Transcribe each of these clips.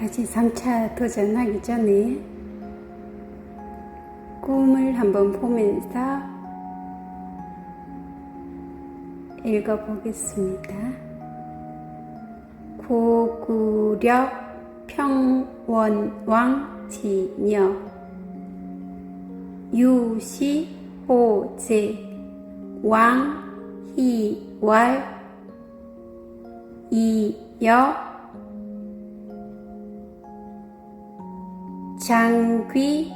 다시 3차 도전하기 전에 꿈을 한번 보면서 읽어보겠습니다. 고구려 평원왕 지녀 유시호제 왕희왈 이여 장귀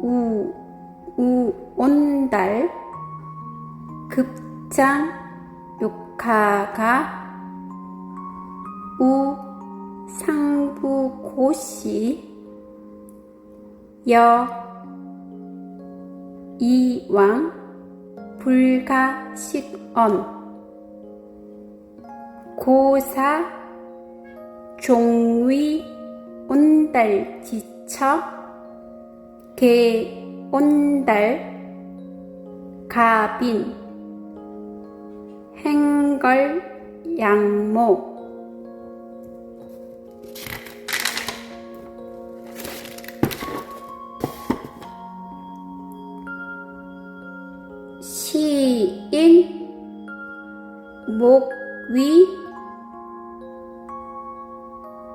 우, 우, 온달 급장 육하가 우 상부고시 여 이왕 불가식언 고사 종위 온달 지 처개 온달 가빈 행걸 양모. 시인 목위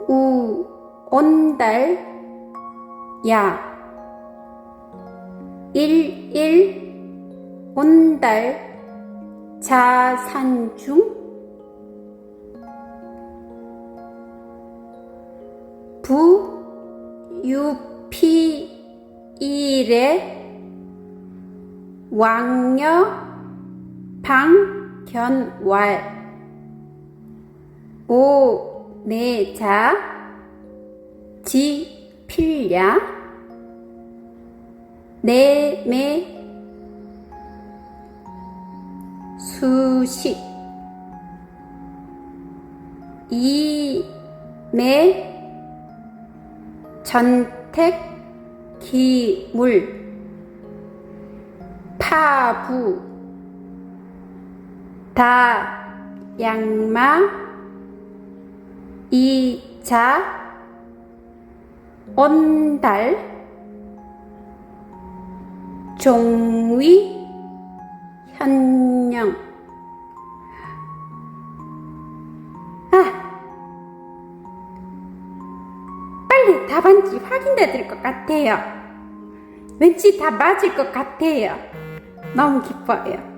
우 온달 야. 일일 온달 자산중? 부 유피 일에 왕녀 방견왈. 오 내자. 지 필야? 내매. 수식 이매. 전택 기물. 파부. 다 양마. 이자 온달 종위 현령 아 빨리 답안지 확인돼 될 것 같아요. 왠지 다 맞을 것 같아요. 너무 기뻐요